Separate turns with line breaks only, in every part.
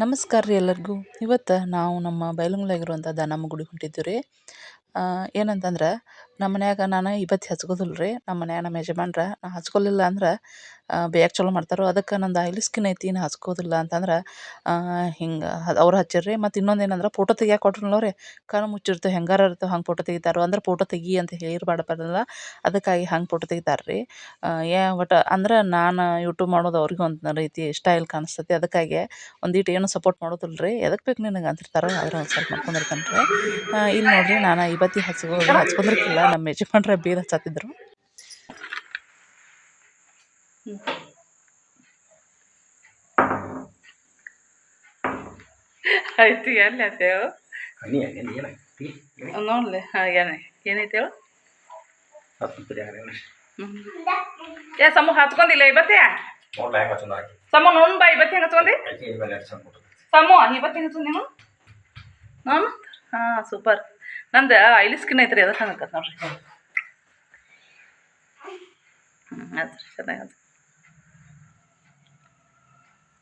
ನಮಸ್ಕಾರ ರೀ ಎಲ್ಲರಿಗೂ. ಇವತ್ತು ನಾವು ನಮ್ಮ ಬೈಲಹೊಂಗಲದಾಗಿರುವಂಥ ದಾನಮ್ಮ ಗುಡಿ ಹೊಂಟಿದ್ದೀವಿ ರೀ. ಏನಂತಂದ್ರೆ ನಮ್ಮ ಮನ್ಯಾಗ ನಾನು ಇವತ್ತು ಹಚ್ಕೋದಿಲ್ಲ ರೀ ನಮ್ಮ ಮನ್ಯಾಗ ನಮ್ಮ ಯಜಮಾನ್ರ ನಾ ಹಚ್ಕೊಲಿಲ್ಲ ಅಂದ್ರೆ ಬೈಯಕ್ಕೆ ಚಲೋ ಮಾಡ್ತಾರೆ ಅದಕ್ಕೆ ನಂದು ಆಯಿಲ್ ಸ್ಕಿನ್ ಐತಿ ನಾ ಹಚ್ಕೋದಿಲ್ಲ ಅಂತಂದ್ರೆ ಹಿಂಗೆ ಅವ್ರು ಹಚ್ಚಿರಿ ರೀ ಮತ್ತು ಇನ್ನೊಂದು ಏನಂದ್ರೆ ಫೋಟೋ ತೆಗಿಯಕ್ಕೆ ಕೊಟ್ರಲ್ಲ ರೀ ಕಣ್ಣು ಮುಚ್ಚಿರ್ತವೆ ಹೆಂಗಾರ ಇರ್ತವೆ ಹಂಗೆ ಫೋಟೋ ತೆಗಿತಾರೋ ಅಂದ್ರೆ ಫೋಟೋ ತೆಗಿ ಅಂತ ಹೇಳಿರ್ಬಾರ್ದಲ್ಲ ಅದಕ್ಕಾಗಿ ಹಂಗೆ ಫೋಟೋ ತೆಗಿತಾರೆ ರೀ ಏ ಬಟ್ ಅಂದ್ರೆ ನಾನು ಯೂಟ್ಯೂಬ್ ಮಾಡೋದು ಅವ್ರಿಗೆ ಒಂದು ರೀತಿ ಸ್ಟೈಲ್ ಕಾಣಿಸ್ತೈತಿ. ಅದಕ್ಕಾಗಿ ಒಂದಿಟ್ಟು ಏನು ಸಪೋರ್ಟ್ ಮಾಡೋದಿಲ್ಲ ರೀ ಎದಕ್ಕೆ ಬೇಕು ನಿನಗೆ ಅಂತಿರ್ತಾರೆ ಆದ್ರೆ ಒಂದು ಸ್ವಲ್ಪ ಮಾಡ್ಕೊಂಡಿರ್ತಾನೆ ರೀ ಇಲ್ಲಿ ನೋಡಿರಿ ನಾನು ಇವತ್ತಿ ಹಚ್ಕೋ ಹಚ್ಕೊಂಡಿರ್ಕಿಲ್ಲ. ನಮ್ಮ ಯಜಮಾನ್ರು ಬೀರ್ ಹಚ್ಚತ್ತಿದ್ರು
ಆಯ್ತು ಎಲ್ಲಿ ಆತೇವು
ಹನಿ ಹನಿ ಏನಾಗ್ತಿ
ನೋಡ್ಲಿ ಹಾಂ ಏನ ಏನೈತೆ ಹೇಳು
ಹತ್ತು ಯಾರು
ಏ ಸಮೂಹ ಹಚ್ಕೊಂಡಿಲ್ಲ ಇವತ್ತೇ
ನೋಡ್ಲ ಹೆಂಗೆ ಹಚ್ಚಂದ ಹಾಕಿ
ಸಮೂಹ ನೋನ್ ಬಾ ಇವತ್ತೇ ಹೆಂಗೆ ಹಚ್ಕೊಂಡಿ
ಆಕಿ ಮೇಲೆ ಎರಡು ಚಂದ ಕೊಟ್ಟು
ಸಮೂಹ ಇವತ್ತು ಹೆಂಗೆ ಹಚ್ಕೊಂಡಿ ನೀನು ನಾನು ಹಾಂ ಸೂಪರ್ ನಂದು ಐಲಿ ಸ್ಕಿನ್ ಐತ್ರಿ ಅದಕ್ಕೆ ಹಂಗಕ್ಕತ್ ನೋಡ್ರಿ ಹ್ಞೂ ಆಯ್ತು ರೀ ಚೆನ್ನಾಗಿ ಆಯ್ತು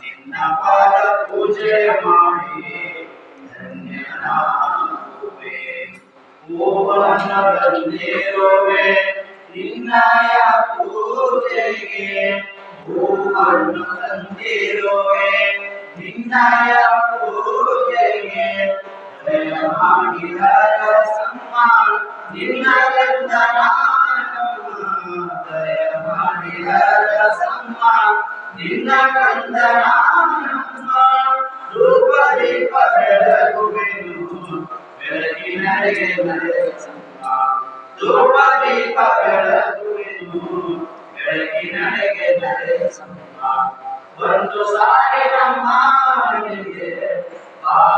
ನಿನ್ನ ಪಾದ ಪೂಜೆ ಮಾಡಿ ಧನ್ಯನಾಗುವೆ ಹೂವನ್ನ ನಿನ್ನಯ ಪೂಜೆಗೆ ಹೂವನ್ನು ತಂದಿರುವೆ ನಿನ್ನಯ ಪೂಜೆಗೆ ದಯ ಮಾಡಿದರ ಸಮ್ಮ ನಿನ್ನ ಕಂದನಾನಮ್ಮ ದಯ ಮಾಡಿದರ ಸಮ್ಮ ನಿನ್ನ ಕಂದನಾನಮ್ಮ ರೂಪ ದೀಪ ಬೆಳಗುವೆನು ಬೆಳಗಿನಡೆಗೆ ನಡೆಸಮ್ಮ. ಧೂಪ ದೀಪ ಬೆಳಗುವೆನು ಬೆಳಗಿನಡೆಗೆ ನಡೆಸಮ್ಮ ಒಂದು ಸಾರಿ ನಮ್ಮ ಮನೆಗೆ ಬಾರಮ್ಮ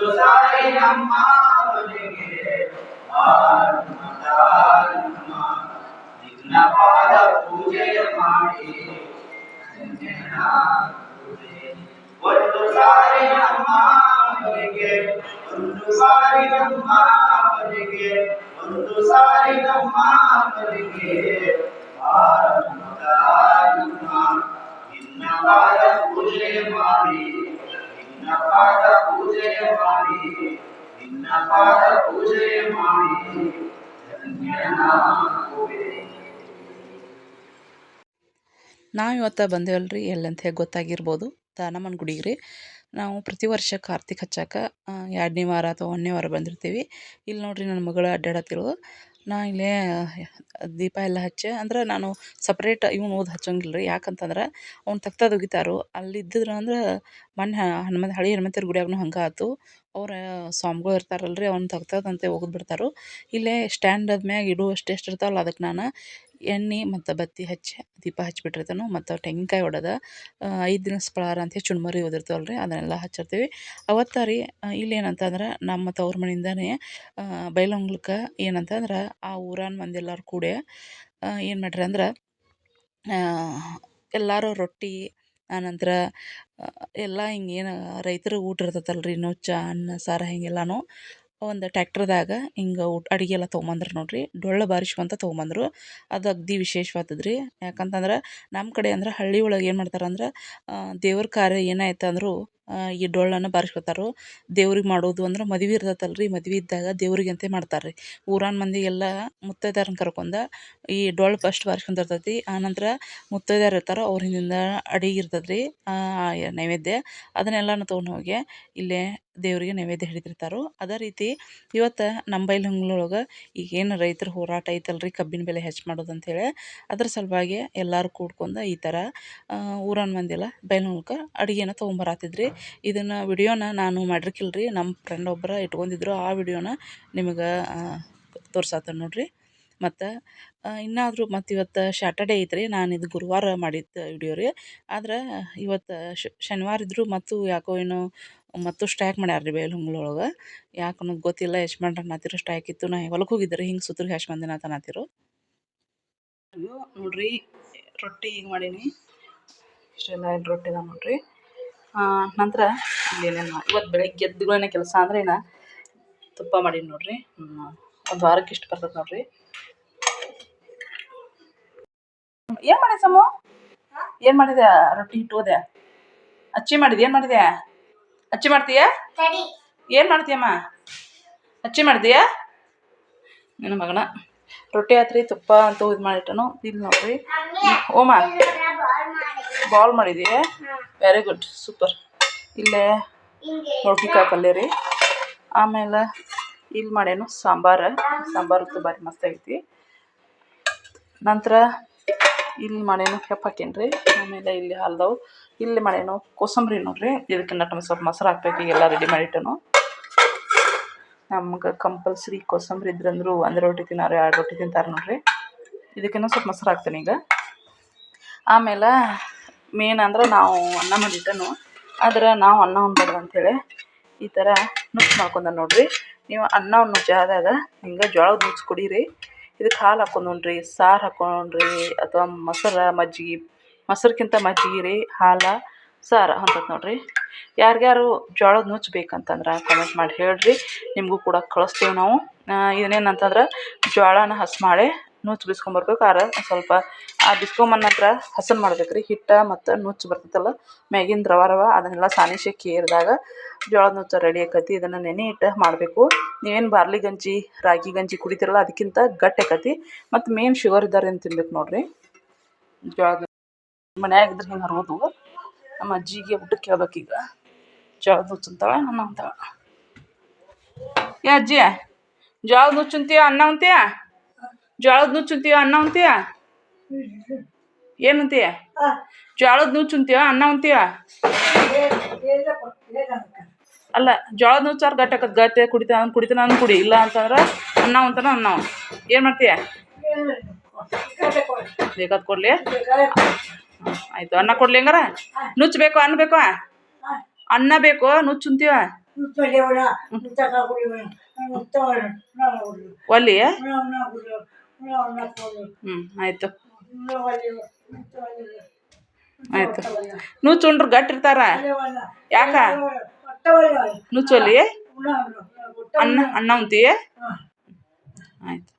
ಒಂದು ಸಾರಿ ನಮ್ಮ ಮನೆಗೆ ಬಾರಮ್ಮ, ಬಾರಮ್ಮ. ನಿನ್ನ ಪಾದ ಪೂಜೆ ಮಾಡಿ ಧನ್ಯನಾಗುವೆ. ಒಂದು ಸಾರಿ ನಮ್ಮ ಮನೆಗೆ ಒಂದು ಸಾರಿ ನಮ್ಮ ಮನೆಗೆ ಒಂದು ಸಾರಿ ನಮ್ಮ ಮನೆಗೆ ಬಾರಮ್ಮ, ಬಾರಮ್ಮ. ನಿನ್ನ ಪಾದ ಪೂಜೆ ಮಾಡಿ ಪಾದ ಪೂಜೆ ಮಾಡಿ ನಿನ್ನ ಪಾದ ಪೂಜೆ ಮಾಡಿ
ನಾವು ಇವತ್ತು ಬಂದೇವಲ್ರಿ, ಎಲ್ಲಂತ ಗೊತ್ತಾಗಿರ್ಬೋದು. ದಾನಮ್ಮನ ಗುಡಿಗೆ ರೀ ನಾವು ಪ್ರತಿ ವರ್ಷ ಕಾರ್ತಿಕ್ ಹಚ್ಚಾಕ ಎರಡನೇ ವಾರ ಅಥವಾ ಒಂದನೇ ವಾರ ಬಂದಿರ್ತೀವಿ. ಇಲ್ಲಿ ನೋಡ್ರಿ ನನ್ನ ಮಗಳು ಅಡ್ಡಾಡತ್ತಿರೋದು. ನಾ ಇಲ್ಲೇ, ದೀಪ ಎಲ್ಲ ಹಚ್ಚೆ. ಅಂದ್ರೆ ನಾನು ಸಪ್ರೇಟ್ ಇವ್ನು ಓದಿ ಹಚ್ಚೋಂಗಿಲ್ಲ ರೀ ಯಾಕಂತಂದ್ರೆ ಅವ್ನು ತಗ್ತದ ಒಗಿತಾರೋ. ಅಲ್ಲಿ ಇದ್ದಿದ್ರು ಅಂದ್ರೆ ಮೊನ್ನೆ ಹನುಮಂತ, ಹಳೆ ಹನುಮಂತರ ಗುಡಿಯಾಗೂ ಹಂಗೆ ಆಯ್ತು ಅವ್ರ ಸ್ವಾಮಿಗಳು ಇರ್ತಾರಲ್ಲ ರೀ ಅವ್ನ ತಗ್ತದಂತೆ ಒಗದು ಬಿಡ್ತಾರೆ. ಇಲ್ಲೇ ಸ್ಟ್ಯಾಂಡ್ ಮ್ಯಾಗ ಇಡುವಷ್ಟು ಎಷ್ಟು ಇರ್ತಾವಲ್ಲ ಅದಕ್ಕೆ ನಾನು ಎಣ್ಣೆ ಮತ್ತು ಬತ್ತಿ ಹಚ್ಚಿ, ದೀಪ ಹಚ್ಚಿಬಿಟ್ಟಿರ್ತಾನು ಮತ್ತು ತೆಂಗಿನಕಾಯಿ ಒಡೆದ ಐದು ದಿನ ಸ್ಪಳಾರ ಅಂತ ಚುಣ್ಮರಿ ಓದಿರ್ತಾವಲ್ಲ ರೀ ಅದನ್ನೆಲ್ಲ ಹಚ್ಚಿರ್ತೀವಿ. ಅವತ್ತು ರೀ ಇಲ್ಲಿ ಏನಂತಂದ್ರೆ ನಮ್ಮ ತವ್ರ ಮನೆಯಿಂದನೇ ಬೈಲಂಗ್ಲಕ್ಕೆ ಏನಂತಂದ್ರೆ ಆ ಊರನ ಮಂದಿ ಎಲ್ಲರೂ ಕೂಡಿ ಏನು ಮಾಡ್ರಿ ಅಂದ್ರೆ ಎಲ್ಲರೂ ರೊಟ್ಟಿ ಆನಂತರ ಎಲ್ಲ ಹಿಂಗೇನು ರೈತರ ಊಟ ಇರ್ತೈತಲ್ಲ ರೀ ನುಚ್ಚ ಅನ್ನ, ಸಾರು ಹಿಂಗೆಲ್ಲನೂ, ಒಂದು ಟ್ಯಾಕ್ಟ್ರದಾಗ ಹಿಂಗೆ ಊಟ, ಅಡುಗೆ ಎಲ್ಲ ತೊಗೊಂಬಂದ್ರು ನೋಡಿರಿ, ಡೊಳ್ಳು ಬಾರಿಸ್ಕೊಂತ ತೊಗೊಂಬಂದರು, ಅದು ಅಗ್ದಿ ವಿಶೇಷವಾದದ್ದು ರೀ ಯಾಕಂತಂದ್ರೆ ನಮ್ಮ ಕಡೆ ಅಂದ್ರೆ ಹಳ್ಳಿ ಒಳಗೆ ಏನು ಮಾಡ್ತಾರೆ ಅಂದ್ರೆ ದೇವ್ರ ಕಾರ್ಯ ಏನಾಯ್ತು ಅಂದರೂ ಈ ಡೊಳ್ಳನ್ನು ಬಾರಿಸ್ಕೊತಾರೆ, ದೇವ್ರಿಗೆ ಮಾಡೋದು ಅಂದ್ರೆ ಮದ್ವೆ ಇರ್ತೈತಲ್ಲ ರೀ ಮದ್ವೆ ಇದ್ದಾಗ ದೇವ್ರಿಗೆ ಅಂತ ಮಾಡ್ತಾರೆ ರೀ ಊರಾನ ಮಂದಿಗೆಲ್ಲ ಮುತ್ತೈದೆಯರ್ನ ಕರ್ಕೊಂಡ ಈ ಡೊಳ್ಳು ಫಸ್ಟ್ ಬಾರಿಸ್ಕೊಂಡಿರ್ತೈತಿ. ಆನಂತರ ಮುತ್ತೈದೆಯರು ಇರ್ತಾರೆ, ಅವ್ರ ಹಿಂದಿಂದ ಅಡಿಗೆ ಇರ್ತದೆ ರೀ ನೈವೇದ್ಯ. ಅದನ್ನೆಲ್ಲನೂ ತೊಗೊಂಡು ಹೋಗಿ ಇಲ್ಲೇ ದೇವರಿಗೆ ನೈವೇದ್ಯ ಹಿಡಿದಿರ್ತಾರೆ. ಅದೇ ರೀತಿ ಇವತ್ತು ನಮ್ಮ ಬೈಲಹೊಂಗಲೊಳಗೆ ಈಗೇನು ರೈತರ ಹೋರಾಟ ಐತಲ್ರಿ, ಕಬ್ಬಿನ ಬೆಲೆ ಹೆಚ್ಚು ಮಾಡೋದು ಅಂತೇಳಿ ಅದ್ರ ಸಲುವಾಗಿ ಎಲ್ಲರೂ ಕೂಡ್ಕೊಂಡು ಈ ಥರ ಊರಾನ ಮಂದಿ ಎಲ್ಲ ಬೈಲಹೊಂಗಲಕ್ಕೆ ಅಡುಗೆನ ತೊಗೊಂಬರತ್ತಿದ್ರಿ ಇದನ್ನು ವಿಡಿಯೋನ ನಾನು ಮಾಡಿರ್ಕಿಲ್ಲ ರೀ ನಮ್ಮ ಫ್ರೆಂಡ್ ಒಬ್ಬರು ಇಟ್ಕೊಂಡಿದ್ರು. ಆ ವಿಡಿಯೋನ ನಿಮಗೆ ತೋರ್ಸತ್ತೆ ನೋಡಿರಿ. ಮತ್ತು ಇನ್ನಾದರೂ ಮತ್ತು ಇವತ್ತು ಸ್ಯಾಟರ್ಡೇ ಐತ್ರಿ. ನಾನು ಇದು ಗುರುವಾರ ಮಾಡಿದ್ದ ವಿಡಿಯೋ ರೀ. ಆದ್ರೆ ಇವತ್ತು ಶನಿವಾರ ಇದ್ದರೂ ಮತ್ತು ಯಾಕೋ ಏನೋ ಮತ್ತು ಸ್ಟ್ರೈಕ್ ಮಾಡ್ಯಾರ ರೀ ಬೈಲಹೊಂಗಲೊಳಗೆ ಯಾಕೆ ಗೊತ್ತಿಲ್ಲ ಯಶ್ಮಂಡ್ರ ಅನ್ನತ್ತಿರು ಸ್ಟ್ರೈಕ್ ಇತ್ತು. ನಾ ಹೊಲಕ್ಕೆ ಹೋಗಿದ್ದೆ ರೀ. ಹಿಂಗೆ ಸುತ್ತೂರು ಹ್ಯಾಶ್ ಅಂತ ನಾತಿರು ನೋಡಿರಿ, ರೊಟ್ಟಿ ಹಿಂಗೆ ಮಾಡೀನಿ. ಇಷ್ಟೆಲ್ಲ ರೊಟ್ಟಿ ಇದಾವೆ ನೋಡಿರಿ. ನಂತರ ಏನೇನು ಇವತ್ತು ಬೆಳಗ್ಗೆ ಎದ್ದುಗಳೇ ಕೆಲಸ ಅಂದ್ರೆ ನಾ ತುಪ್ಪ ಮಾಡೀನಿ ನೋಡ್ರಿ. ಒಂದು ವಾರಕ್ಕೆ ಇಷ್ಟು ಬರ್ತದೆ ನೋಡಿರಿ. ಏನು ಮಾಡಿದೆ ಸಮು? ಏನು ಮಾಡಿದೆ? ರೊಟ್ಟಿ ಹಿಟ್ಟು ಹೋದೆ. ಅಚ್ಚಿ ಮಾಡಿದೆ ಏನು ಮಾಡಿದೆ? ಅಚ್ಚಿ ಮಾಡ್ತೀಯಾ? ಏನು ಮಾಡ್ತೀಯಮ್ಮ? ಅಚ್ಚಿ ಮಾಡಿದೀಯಾ ನನ್ನ ಮಗನ. ರೊಟ್ಟಿ ಆತ್ರಿ ತುಪ್ಪ ಅಂತೂ ಇದು ಮಾಡಿಟ್ಟನು. ಇಲ್ಲಿ ನೋಡ್ರಿ. ಓಮ. ಬಾಲ್ ಮಾಡಿದೀಯ? ವೆರಿ ಗುಡ್ ಸೂಪರ್ ಇಲ್ಲೇ ಮೊಳ್ಕಿಕಾಯಿ ಪಲ್ಯ ರೀ. ಆಮೇಲೆ ಇಲ್ಲಿ ಮಾಡೇನು ಸಾಂಬಾರು. ಸಾಂಬಾರು ಭಾರಿ ಮಸ್ತ್ ಐತಿ. ನಂತರ ಇಲ್ಲಿ ಮಾಡೇನು ಹೆಪ್ಪಾಕೇನು ರೀ. ಆಮೇಲೆ ಇಲ್ಲಿ ಹಾಲ್ದವು. ಇಲ್ಲಿ ಮಾಡೇನು ಕೋಸಂಬರಿ ನೋಡ್ರಿ. ಇದಕ್ಕೆ ನಟ್ಟು ಸ್ವಲ್ಪ ಮೊಸರು ಹಾಕ್ಬೇಕು. ಈಗೆಲ್ಲ ರೆಡಿ ಮಾಡಿಟ್ಟನು. ನಮ್ಗೆ ಕಂಪಲ್ಸರಿ ಕೋಸಂಬರಿ ಇದ್ರಂದ್ರು ಒಂದು ರೊಟ್ಟಿ ತಿನ್ನೋರು ಎರಡು ರೊಟ್ಟಿ ತಿಂತಾರೆ ನೋಡ್ರಿ. ಇದಕ್ಕಿನ್ನೂ ಸ್ವಲ್ಪ ಮೊಸರು ಹಾಕ್ತೀನಿ ಈಗ. ಆಮೇಲೆ ಮೇನ್ ಅಂದ್ರೆ ನಾವು ಅನ್ನ ಮಾಡಿದ್ದನು ಆದ್ರೆ ನಾವು ಅನ್ನ ಉಣ್ಬಾರ್ದು ಅಂಥೇಳಿ ಈ ಥರ ನುಚ್ಚು ಮಾಡ್ಕೊಂಡ ನೋಡ್ರಿ. ನೀವು ಅನ್ನ ಜಾಗದಾಗ ಹಿಂಗೆ ಜೋಳದ ನುಚ್ಚು ಕುಡೀರಿ. ಇದಕ್ಕೆ ಹಾಲು ಹಾಕ್ಕೊಂಡು ಉಣ್ರಿ ಸಾರು ಹಾಕ್ಕೊಂಡ್ರಿ ಅಥವಾ ಮೊಸರು ಮಜ್ಜಿಗೆ ಮೊಸರ್ಕಿಂತ ಮಜ್ಜಿಗೆ ರೀ ಹಾಲು, ಸಾರು ಅಂತದ್ ನೋಡಿರಿ. ಯಾರ್ಯಾರು ಜೋಳದ ನುಚ್ಚು ಬೇಕಂತಂದ್ರೆ ಕಮೆಂಟ್ ಮಾಡಿ ಹೇಳ್ರಿ. ನಿಮಗೂ ಕೂಡ ಕಳಿಸ್ತೀವಿ ನಾವು. ಇದನ್ನೇನಂತಂದ್ರೆ ಜೋಳನ ಹಸಿ ಮಾಡಿ ನುಚ್ಚು ಬಿಸ್ಕೊಂಬರ್ಬೇಕು ಆರ ಸ್ವಲ್ಪ, ಆ ಬಿಸ್ಕೊಂಬಂದ ನಂತರ ಹಸನ್ ಮಾಡ್ಬೇಕು ರೀ ಹಿಟ್ಟು ಮತ್ತು ನುಚ್ಚು ಬರ್ತೈತಲ್ಲ, ಮ್ಯಾಗಿನ ರವ ರವ, ಅದನ್ನೆಲ್ಲ ಸಾನಿಶೆ ಕೇರಿದಾಗ ಜೋಳದ ನುಚ್ಚು ರೆಡಿ ಆಕತಿ. ಇದನ್ನು ನೆನೆ ಇಟ್ಟು ಮಾಡಬೇಕು. ನೀವೇನು ಬಾರ್ಲಿ ಗಂಜಿ, ರಾಗಿ ಗಂಜಿ ಕುಡಿತೀರಲ್ಲ, ಅದಕ್ಕಿಂತ ಗಟ್ಟಿ ಆಕತಿ. ಮತ್ತು ಮೇನ್ ಶುಗರ್ ಇದ್ದವ್ರೇನು ತಿನ್ಬೇಕು ನೋಡಿರಿ. ಜೋಳದ ಮನ್ಯಾಗ ಇದ್ರೆ ಹಿಂಗೆ ಹರ್ಬೋದು. ನಮ್ಮ ಅಜ್ಜಿಗೆ ಊಟಕ್ಕೆ ಕೇಳ್ಬೇಕೀಗ. ಜೋಳದ ನುಚ್ಚು ಅಂತಾಳೆ, ಅನ್ನ ಅಂತಾಳೆ. ಏ ಅಜ್ಜಿ, ಜೋಳದ ನುಚ್ಚು ಅಂತೀಯ, ಅನ್ನ ಅಂತೀಯ? ಜೋಳದ ನುಚ್ಚು ಉಂತೀವ ಅನ್ನ ಉಂತೀಯ ಏನು ಅಂತೀಯಾ ಜೋಳದ ನುಚ್ಚು ಅಂತೀಯ ಅನ್ನ ಉಂತೀಯ ಅಲ್ಲ ಜೋಳದ ನುಚ್ಚಾರು ಗಟ್ಟಿ ಆಕತ್ ಕುಡಿತಾ ಕುಡಿತ ಕುಡಿತಾನ ಅಂದ್ ಕುಡಿ ಇಲ್ಲ ಅಂತಂದ್ರೆ ಅನ್ನ ಉಂತಾನ ಅನ್ನ ಏನು ಮಾಡ್ತೀಯ ಬೇಕಾದ ಕೊಡ್ಲಿ ಆಯ್ತು ಅನ್ನ ಕೊಡ್ಲಿ ಹಂಗಾರ ನುಚ್ಚು ಬೇಕು ಅನ್ನ ಬೇಕು ಅನ್ನ ಬೇಕು ನುಚ್ಚು ಅಂತೀವ ಒಲ್ಲಿ ಹ್ಞೂ ಆಯ್ತು. ಆಯ್ತು. ನುಚ್ಚು ಉಂಡ್ರು ಗಟ್ಟಿ ಇರ್ತಾರ? ಯಾಕ? ನೂಚೋಲಿ ಅನ್ನ ಅನ್ನ ಉಂತೀಯ? ಆಯ್ತು.